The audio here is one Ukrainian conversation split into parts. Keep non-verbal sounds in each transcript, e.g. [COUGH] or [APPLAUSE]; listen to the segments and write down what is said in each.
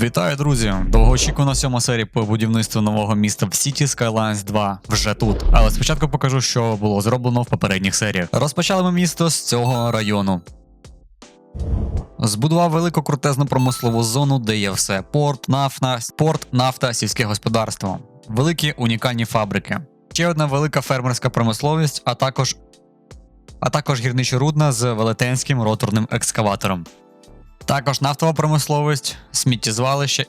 Вітаю, друзі! Довгоочікувана сьома серія по будівництву нового міста в City Skylines 2 вже тут. Але спочатку покажу, що було зроблено в попередніх серіях. Розпочали ми місто з цього району. Збудував велику крутезну промислову зону, де є все: порт, нафта, порт, нафта, сільське господарство, великі унікальні фабрики. Ще одна велика фермерська промисловість, а також, а також гірничорудна з велетенським роторним екскаватором. Також нафтова промисловість, сміттєзвалище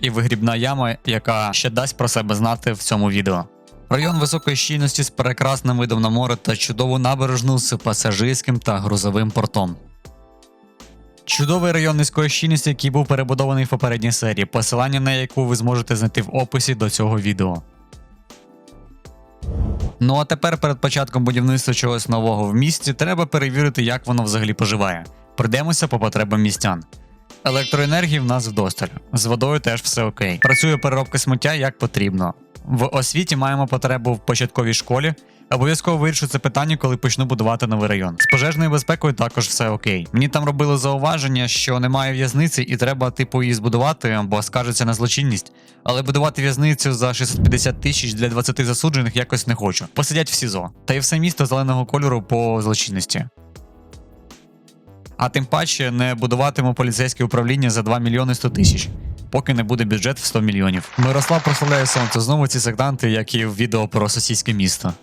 і вигрібна яма, яка ще дасть про себе знати в цьому відео. Район високої щільності з прекрасним видом на море та чудову набережну з пасажирським та грузовим портом. Чудовий район низької щільності, який був перебудований в попередній серії, посилання на яку ви зможете знайти в описі до цього відео. Ну а тепер перед початком будівництва чогось нового в місті треба перевірити, як воно взагалі поживає. Прийдемося по потребам містян. Електроенергії в нас вдосталь. З водою теж все окей. Працює переробка сміття як потрібно. В освіті маємо потребу в початковій школі. Обов'язково вирішу це питання, коли почну будувати новий район. З пожежною безпекою також все окей. Мені там робили зауваження, що немає в'язниці, і треба типу її збудувати, бо скажеться на злочинність. Але будувати в'язницю за 650 тисяч для 20 засуджених якось не хочу. Посидять в СІЗО. Та й все місто зеленого кольору по злочинності. А тим паче не будуватиму поліцейське управління за 2 мільйони 100 тисяч, поки не буде бюджет в 100 мільйонів. Мирослав прославляє сонце. Знову ці сектанти, як і в відео про сусідське місто.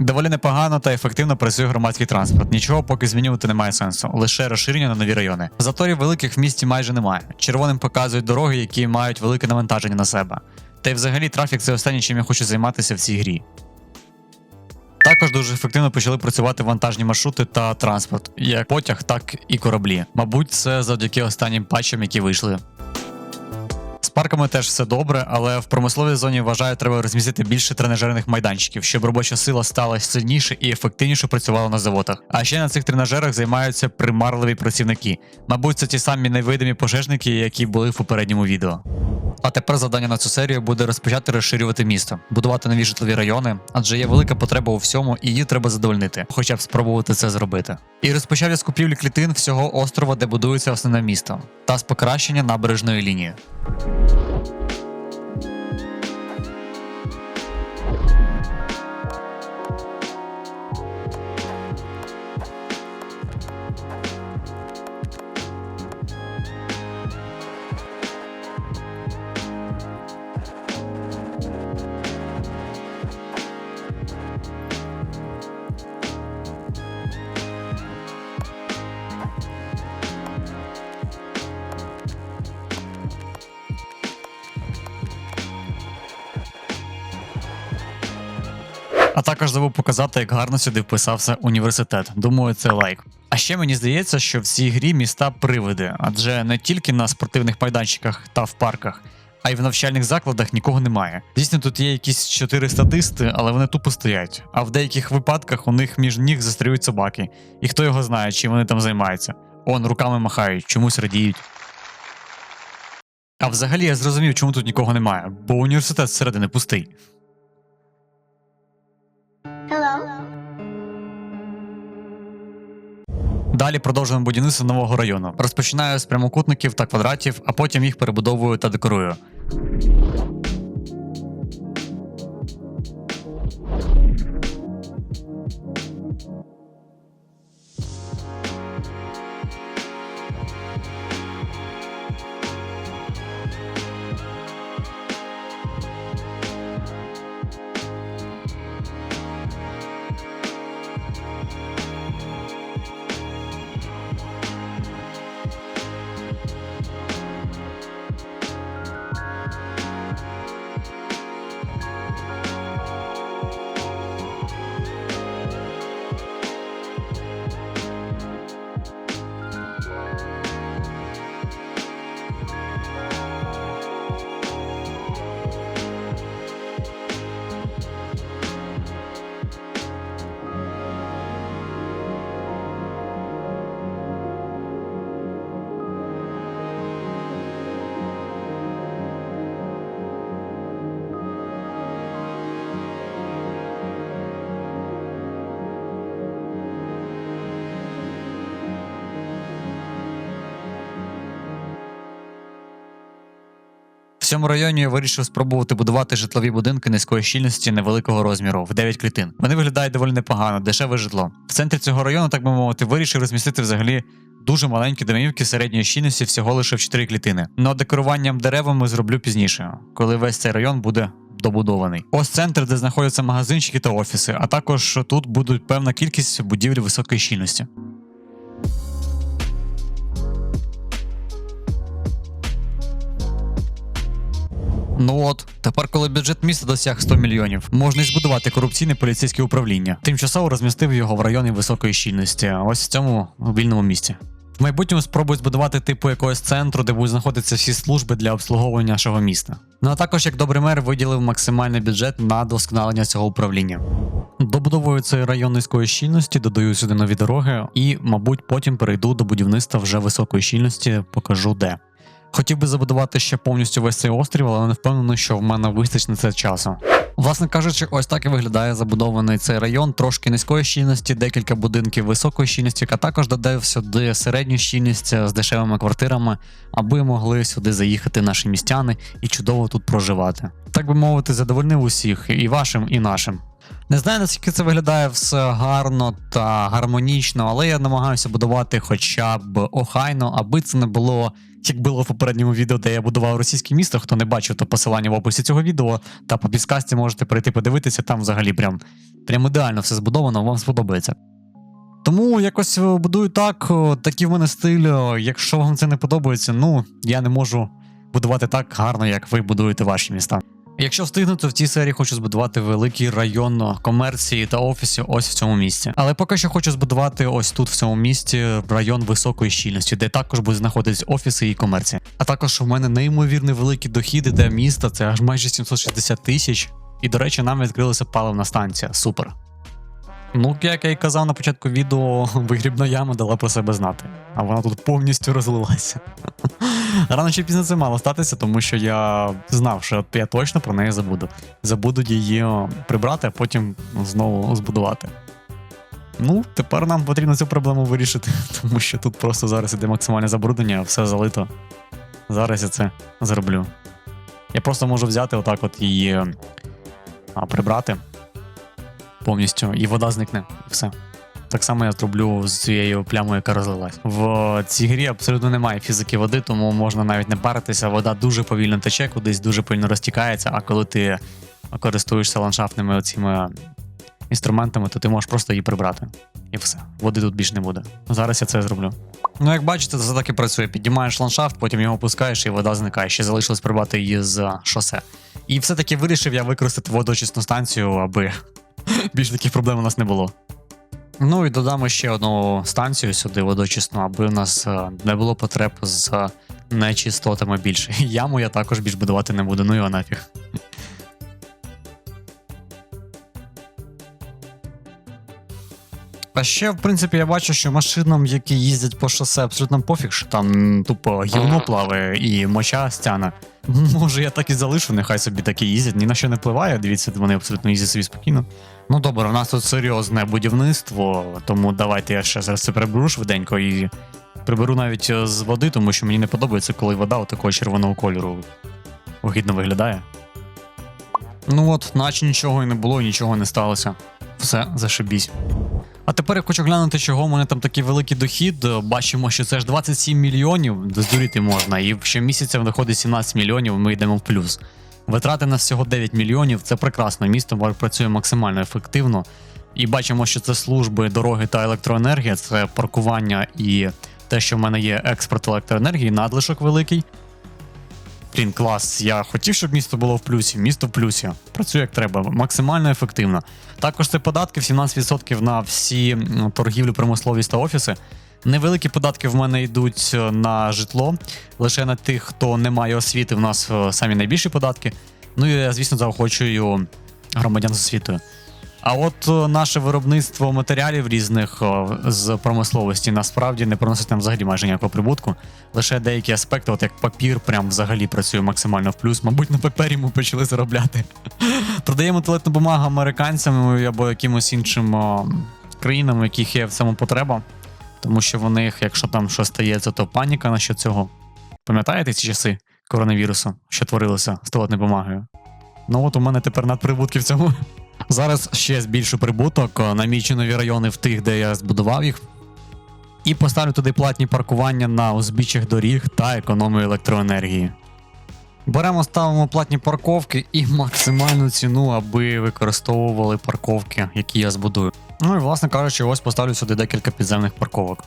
Доволі непогано та ефективно працює громадський транспорт. Нічого поки змінювати немає сенсу, лише розширення на нові райони. Заторів великих в місті майже немає. Червоним показують дороги, які мають велике навантаження на себе. Та й взагалі трафік це останнє, чим я хочу займатися в цій грі. Також дуже ефективно почали працювати вантажні маршрути та транспорт, як потяг, так і кораблі. Мабуть, це завдяки останнім патчам, які вийшли. Парками теж все добре, але в промисловій зоні вважаю, треба розмістити більше тренажерних майданчиків, щоб робоча сила стала сильніше і ефективніше працювала на заводах. А ще на цих тренажерах займаються примарливі працівники. Мабуть, це ті самі невидимі пожежники, які були в попередньому відео. А тепер завдання на цю серію буде розпочати розширювати місто, будувати нові житлові райони, адже є велика потреба у всьому, і її треба задовольнити, хоча б спробувати це зробити. І розпочав я з купівлі клітин всього острова, де будується основне місто, та з покращення набережної лінії. Thank you. Також забув показати, як гарно сюди вписався університет. Думаю, це лайк. А ще мені здається, що в цій грі міста привиди, адже не тільки на спортивних майданчиках та в парках, а й в навчальних закладах нікого немає. Звісно, тут є якісь чотири статисти, але вони тупо стоять. А в деяких випадках у них між ніг застрюють собаки. І хто його знає, чим вони там займаються. Он руками махають, чомусь радіють. А взагалі я зрозумів, чому тут нікого немає, бо університет зсередини пустий. Hello. Далі продовжуємо будівництво нового району. Розпочинаю з прямокутників та квадратів, а потім їх перебудовую та декорую. Цьому районі я вирішив спробувати будувати житлові будинки низької щільності невеликого розміру в 9 клітин. Вони виглядають доволі непогано, дешеве житло. В центрі цього району, так би мовити, вирішив розмістити взагалі дуже маленькі домівки середньої щільності всього лише в 4 клітини. Но декоруванням деревами зроблю пізніше, коли весь цей район буде. Добудований. Ось центр, де знаходяться магазинчики та офіси, а також тут будуть певна кількість будівель високої щільності. Ну от, тепер, коли бюджет міста досяг 100 мільйонів, можна і збудувати корупційне поліцейське управління. Тимчасово розмістив його в районі високої щільності, ось в цьому вільному місці. В майбутньому спробую збудувати типу якогось центру, де будуть знаходитися всі служби для обслуговування нашого міста. Ну а також як добрий мер виділив максимальний бюджет на досконалення цього управління. Добудовую цей район низької щільності, додаю сюди нові дороги і, мабуть, потім перейду до будівництва вже високої щільності, покажу де. Хотів би забудувати ще повністю весь цей острів, але не впевнений, що в мене вистачить на це часу. Власне кажучи, ось так і виглядає забудований цей район, трошки низької щільності, декілька будинків високої щільності, а також додав сюди середню щільність з дешевими квартирами, аби могли сюди заїхати наші містяни і чудово тут проживати. Так би мовити, задовольнив усіх, і вашим, і нашим. Не знаю, наскільки це виглядає все гарно та гармонічно, але я намагаюся будувати хоча б охайно, аби це не було, як було в попередньому відео, де я будував російське місто. Хто не бачив, то посилання в описі цього відео та по підсказці можете прийти подивитися, там взагалі прям, прям ідеально все збудовано, вам сподобається. Тому якось е, будую так, о, такий в мене стиль. Якщо вам це не подобається, ну я не можу будувати так гарно, як ви будуєте ваші міста. Якщо встигну, то в цій серії хочу збудувати великий район комерції та офісів ось в цьому місці. Але поки що хочу збудувати ось тут, в цьому місті, район високої щільності, де також будуть знаходитись офіси і комерція. А також у мене неймовірно великі дохіди для міста, це аж майже 760 тисяч. І, до речі, нам відкрилася паливна станція. Супер. Ну, як я і казав на початку відео, [LAUGHS] вигрібна яма дала про себе знати, а вона тут повністю розлилася. [LAUGHS] Рано чи пізно це мало статися, тому що я знав, що я точно про неї забуду. Забуду її прибрати, а потім знову збудувати. Ну, тепер нам потрібно цю проблему вирішити, [LAUGHS] тому що тут просто зараз іде максимальне забруднення, все залито. Зараз я це зроблю. Я просто можу взяти отак от її а, прибрати повністю, і вода зникне, і все. Так само я зроблю з цією плямою, яка розлилась. В цій грі абсолютно немає фізики води, тому можна навіть не паритися. Вода дуже повільно тече, кудись дуже повільно розтікається. А коли ти користуєшся ландшафтними оціми інструментами, то ти можеш просто її прибрати. І все. Води тут більше не буде. Зараз я це зроблю. Ну, як бачите, це так і працює. Піднімаєш ландшафт, потім його опускаєш, і вода зникає. Ще залишилось прибрати її з шосе. І все-таки вирішив я використати водочисну станцію, аби [LAUGHS] більш таких проблем у нас не було. Ну і додамо ще одну станцію сюди водочисну, аби у нас е, не було потреб з нечистотами більше. [LAUGHS] Яму я також більш будувати не буду, ну його нафіг. А ще, в принципі, я бачу, що машинам, які їздять по шосе, абсолютно пофіг, що там тупо гівно плаває і моча стяне. [LAUGHS] Може, я так і залишу, нехай собі такі їздять, ні на що не впливає. Дивіться, вони абсолютно їздять собі спокійно. Ну добре, у нас тут серйозне будівництво, тому давайте я ще зараз це приберу швиденько і приберу навіть е, з води, тому що мені не подобається, коли вода от такого червоного кольору огидно виглядає. Ну от, наче нічого і не було, і нічого не сталося. Все, зашибісь. А тепер я хочу глянути, чого у мене там такий великий дохід. Бачимо, що це ж 27 мільйонів, здуріти можна, і щомісяця виходить 17 мільйонів, ми йдемо в плюс. Витрати на всього 9 мільйонів, це прекрасно. Місто працює максимально ефективно. І бачимо, що це служби, дороги та електроенергія, це паркування і те, що в мене є експорт електроенергії, надлишок великий. Блін, клас. Я хотів, щоб місто було в плюсі. Місто в плюсі. Працює як треба, максимально ефективно. Також це податки 17% на всі торгівлю, промисловість та офіси. Невеликі податки в мене йдуть е, на житло, лише на тих, хто не має освіти, в нас е, самі найбільші податки. Ну і я, звісно, заохочую громадян з освітою. А от е, наше виробництво матеріалів різних з промисловості насправді не приносить нам взагалі майже ніякого прибутку. Лише деякі аспекти, от як папір, прям взагалі працює максимально в плюс. Мабуть, на папері ми почали заробляти. [LAUGHS] Продаємо туалетну бумагу американцям або якимось іншим країнам, у яких є в цьому потреба. Тому що в них, якщо там щось стається, то паніка на що цього. Пам'ятаєте ці часи? коронавірусу, що творилося з туалетною бумагою. Ну от у мене тепер надприбутки в цьому. Зараз ще збільшу прибуток, е, намічу нові райони в тих, де я збудував їх. І поставлю туди платні паркування на узбіччях доріг та економію електроенергії. Беремо, ставимо платні парковки і максимальну ціну, аби використовували парковки, які я збудую. Ну і власне кажучи, ось поставлю сюди декілька підземних парковок.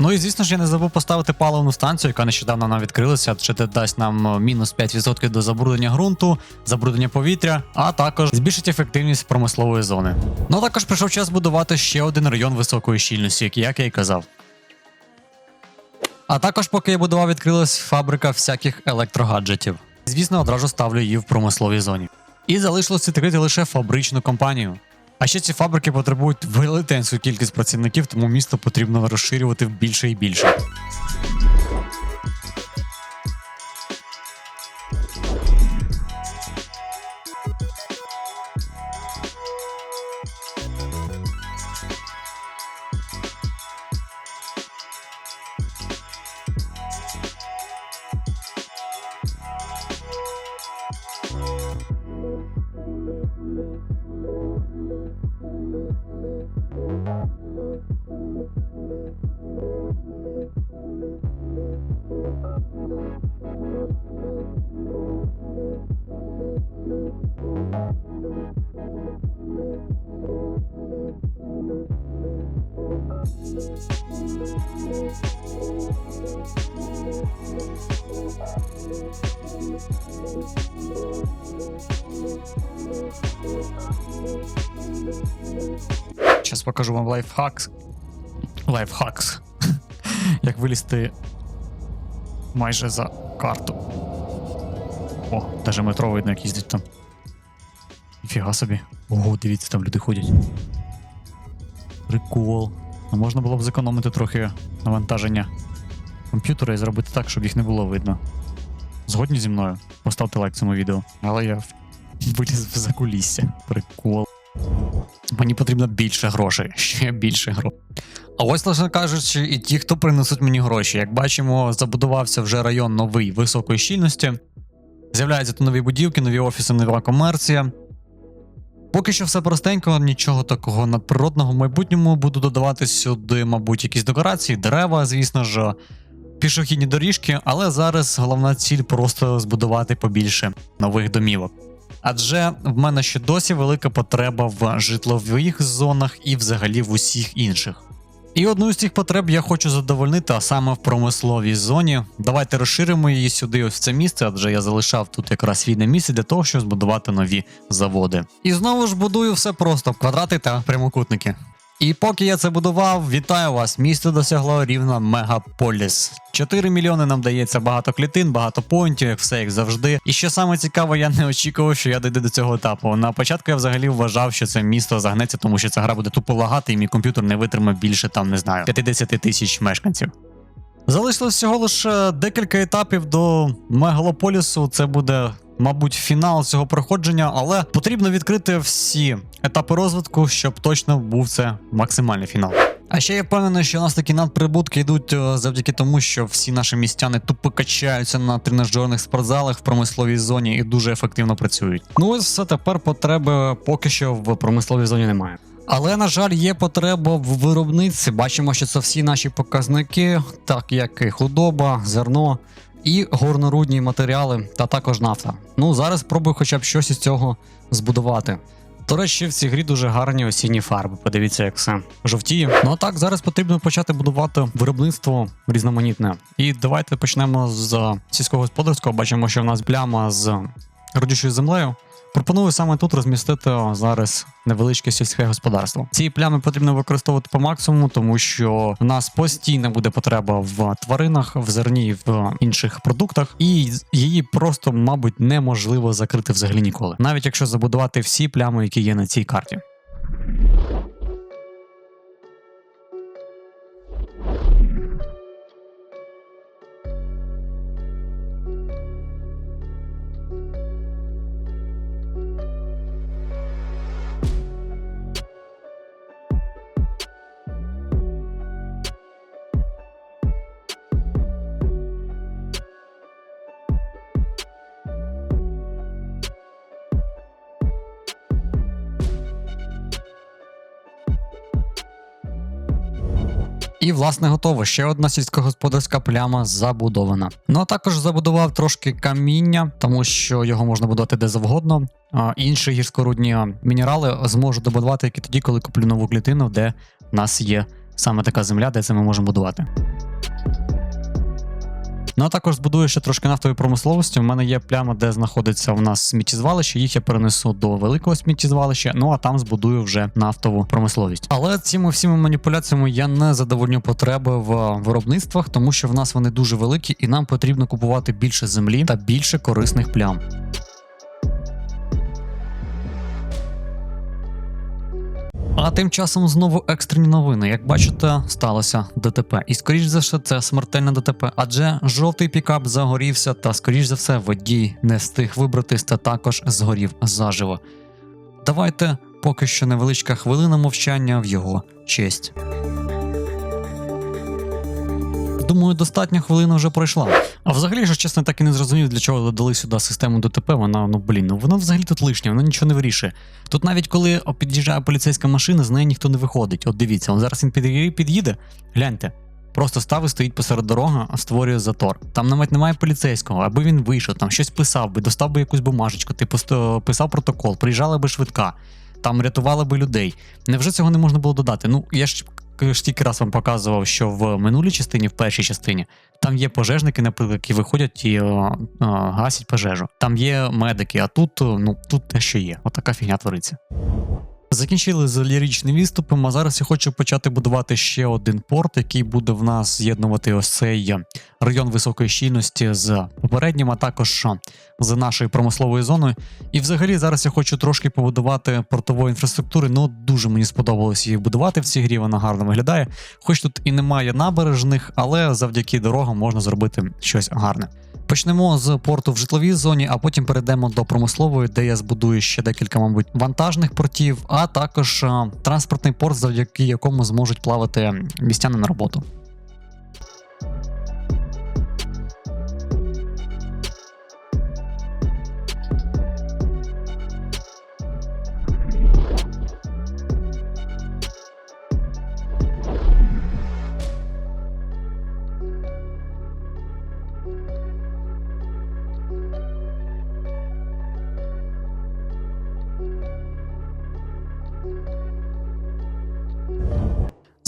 Ну і звісно ж, я не забув поставити паливну станцію, яка нещодавно нам відкрилася, адже це дасть нам е, мінус 5% до забруднення ґрунту, забруднення повітря, а також збільшить ефективність промислової зони. Ну також прийшов час будувати ще один район високої щільності, як я й казав. А також, поки я будував, відкрилась фабрика всяких електрогаджетів. Звісно, одразу ставлю її в промисловій зоні. І залишилось відкрити лише фабричну компанію. А ще ці фабрики потребують велетенську кількість працівників, тому місто потрібно розширювати більше і більше. Thank you. Зараз покажу вам лайфхакс. Лайфхакс. [LAUGHS] Як вилізти майже за карту. О, даже метро видно, як їздить там. Ніфіга собі. Ого, дивіться, там люди ходять. Прикол. А можна було б зекономити трохи навантаження комп'ютера і зробити так, щоб їх не було видно. Згодні зі мною. Поставте лайк цьому відео. Але я виліз в закулісся. Прикол. Мені потрібно більше грошей, ще більше грошей. А ось, власне кажучи, і ті, хто принесуть мені гроші. Як бачимо, забудувався вже район новий високої щільності. З'являються тут нові будівки, нові офіси, нова комерція. Поки що все простенько, нічого такого надприродного в майбутньому буду додавати сюди, мабуть, якісь декорації, дерева, звісно ж, пішохідні доріжки, але зараз головна ціль просто збудувати побільше нових домівок. Адже в мене ще досі велика потреба в житлових зонах і взагалі в усіх інших. І одну з цих потреб я хочу задовольнити, а саме в промисловій зоні. Давайте розширимо її сюди, ось в це місце, адже я залишав тут якраз вільне місце для того, щоб збудувати нові заводи. І знову ж будую все просто квадрати та прямокутники. І поки я це будував, вітаю вас! Місто досягло рівна мегаполіс. 4 мільйони нам дається багато клітин, багато поінтів, як все як завжди. І що саме цікаве, я не очікував, що я дійду до цього етапу. На початку я взагалі вважав, що це місто загнеться, тому що ця гра буде тупо лагати, і мій комп'ютер не витримає більше там, не знаю, 50 тисяч мешканців. Залишилось всього лише декілька етапів до мегалополісу. Це буде, мабуть, фінал цього проходження, але потрібно відкрити всі етапи розвитку, щоб точно був це максимальний фінал. А ще я впевнений, що у нас такі надприбутки йдуть е, завдяки тому, що всі наші містяни тупо качаються на тренажерних спортзалах в промисловій зоні і дуже ефективно працюють. Ну ось все тепер потреби поки що в промисловій зоні немає. Але, на жаль, є потреба в виробництві. Бачимо, що це всі наші показники, так як і худоба, зерно і горнорудні матеріали, та також нафта. Ну зараз спробую хоча б щось із цього збудувати. До речі, в цій грі дуже гарні осінні фарби. Подивіться, як все жовтіє. Ну а так, зараз потрібно почати будувати виробництво різноманітне. І давайте почнемо з сільського господарського. Бачимо, що в нас пляма з родючою землею. Пропоную саме тут розмістити зараз невеличке сільське господарство. Ці плями потрібно використовувати по максимуму, тому що в нас постійно буде потреба в тваринах, в зерні, в інших продуктах, і її просто, мабуть, неможливо закрити взагалі ніколи, навіть якщо забудувати всі плями, які є на цій карті. Власне, готово. Ще одна сільськогосподарська пляма забудована. Ну а також забудував трошки каміння, тому що його можна будувати де завгодно. А інші гірськорудні мінерали зможу добудувати тільки тоді, коли куплю нову клітину, де в нас є саме така земля, де це ми можемо будувати. Ну а також збудую ще трошки нафтової промисловості. У мене є пляма, де знаходиться в нас сміттєзвалище. Їх я перенесу до великого сміттєзвалища. Ну а там збудую вже нафтову промисловість. Але цими всіми маніпуляціями я не задовольню потреби в виробництвах, тому що в нас вони дуже великі, і нам потрібно купувати більше землі та більше корисних плям. А тим часом знову екстрені новини. Як бачите, сталося ДТП. І скоріш за все, це смертельне ДТП, адже жовтий пікап загорівся, та скоріш за все, водій не встиг вибратись та також згорів заживо. Давайте поки що невеличка хвилина мовчання в його честь. Думаю, достатньо хвилина вже пройшла. А взагалі, що чесно, так і не зрозумів, для чого додали сюди систему ДТП. Вона, ну блін, ну воно взагалі тут лишнє, воно нічого не вирішує. Тут навіть коли під'їжджає поліцейська машина, з неї ніхто не виходить. От дивіться, он зараз він під'їде, гляньте. Просто став і стоїть посеред дороги, а створює затор. Там навіть немає поліцейського, аби він вийшов, там щось писав би, достав би якусь бумажечку, типу писав протокол, приїжджала би швидка, там рятували би людей. Невже цього не можна було додати? Ну я ж ж тільки раз вам показував, що в минулій частині, в першій частині, там є пожежники, наприклад, які виходять і о, о, гасять пожежу. Там є медики, а тут, ну тут те, що є. Отака фігня твориться. Закінчили з ліричним виступом, а зараз я хочу почати будувати ще один порт, який буде в нас з'єднувати ось цей е, район високої щільності з попереднім, а також е, з нашою промисловою зоною. І взагалі зараз я хочу трошки побудувати портової інфраструктури. Ну дуже мені сподобалось її будувати в цій грі. Вона гарно виглядає. Хоч тут і немає набережних, але завдяки дорогам можна зробити щось гарне. Почнемо з порту в житловій зоні, а потім перейдемо до промислової, де я збудую ще декілька, мабуть, вантажних портів, а також е, транспортний порт, завдяки якому зможуть плавати містяни на роботу.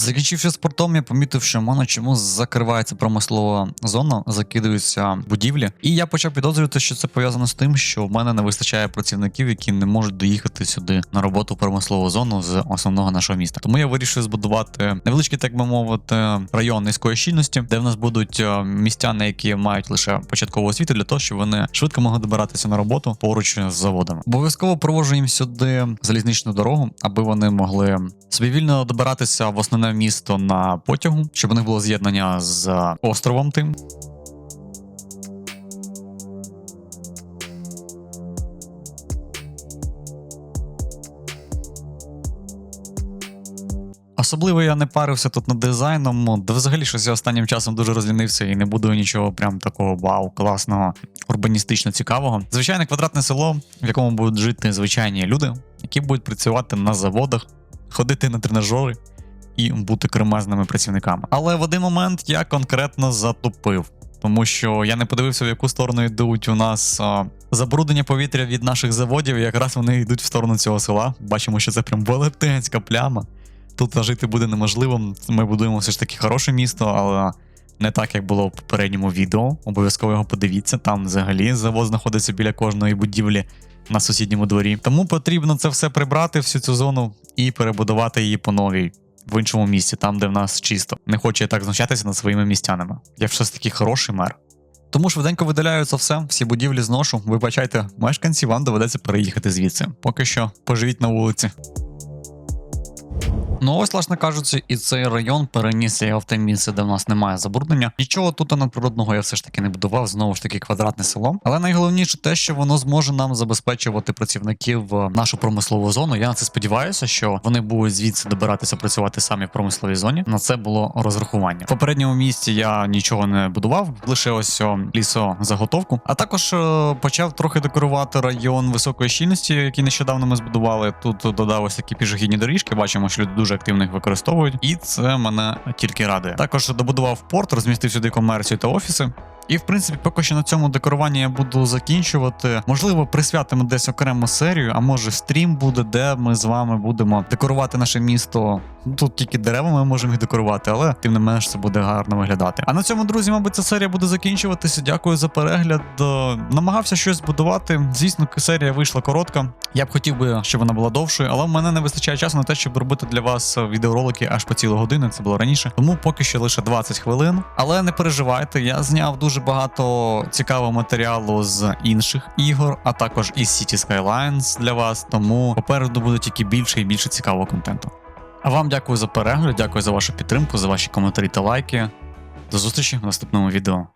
Закінчивши з портом, я помітив, що в мене чомусь закривається промислова зона, закидуються будівлі. І я почав підозрювати, що це пов'язано з тим, що в мене не вистачає працівників, які не можуть доїхати сюди на роботу промислову зону з основного нашого міста. Тому я вирішив збудувати невеличкий, так би мовити, район низької щільності, де в нас будуть е, містяни, які мають лише початкову освіту, для того, щоб вони швидко могли добиратися на роботу поруч з заводами. Обов'язково проводжу їм сюди залізничну дорогу, аби вони могли собі вільно добиратися в основне місто на потягу, щоб у них було з'єднання з островом тим. Особливо я не парився тут над дизайном, де взагалі щось я останнім часом дуже розлінився і не буду нічого прям такого вау, класного, урбаністично цікавого. Звичайне квадратне село, в якому будуть жити звичайні люди, які будуть працювати на заводах, ходити на тренажери і бути кремезними працівниками. Але в один момент я конкретно затупив. Тому що я не подивився, в яку сторону йдуть у нас а, забруднення повітря від наших заводів, і якраз вони йдуть в сторону цього села. Бачимо, що це прям велетенська пляма. Тут жити буде неможливо. Ми будуємо все ж таки хороше місто, але не так, як було в попередньому відео. Обов'язково його подивіться. Там взагалі завод знаходиться біля кожної будівлі на сусідньому дворі. Тому потрібно це все прибрати, всю цю зону, і перебудувати її по новій. В іншому місці, там, де в нас чисто. Не хоче так знущатися над своїми містянами. Я все ж таки хороший мер. Тому швиденько видаляю це все, всі будівлі зношу. Вибачайте, мешканці, вам доведеться переїхати звідси. Поки що поживіть на вулиці. Ну ось, власне кажучи, і цей район переніс я в те місце, де в нас немає забруднення. Нічого тут надприродного я все ж таки не будував, знову ж таки квадратне село. Але найголовніше те, що воно зможе нам забезпечувати працівників в нашу промислову зону. Я на це сподіваюся, що вони будуть звідси добиратися працювати самі в промисловій зоні. На це було розрахування. В попередньому місці я нічого не будував, лише ось лісозаготовку. А також е, почав трохи декорувати район високої щільності, який нещодавно ми збудували. Тут додав ось такі пішохідні доріжки. Бачимо, що люди дуже дуже активно їх використовують, і це мене тільки радує. Також добудував порт, розмістив сюди комерцію та офіси. І в принципі, поки що на цьому декоруванні я буду закінчувати. Можливо, присвятимо десь окрему серію, а може стрім буде, де ми з вами будемо декорувати наше місто. Тут тільки дерева ми можемо їх декорувати, але тим не менш це буде гарно виглядати. А на цьому, друзі, мабуть, ця серія буде закінчуватися. Дякую за перегляд. Е, Намагався щось збудувати. Звісно, серія вийшла коротка. Я б хотів би, щоб вона була довшою, але в мене не вистачає часу на те, щоб робити для вас відеоролики аж по цілу годину. Це було раніше. Тому поки що лише 20 хвилин. Але не переживайте, я зняв дуже багато цікавого матеріалу з інших ігор, а також із City Skylines для вас. Тому попереду буде тільки більше і більше цікавого контенту. А вам дякую за перегляд, дякую за вашу підтримку, за ваші коментарі та лайки. До зустрічі в наступному відео.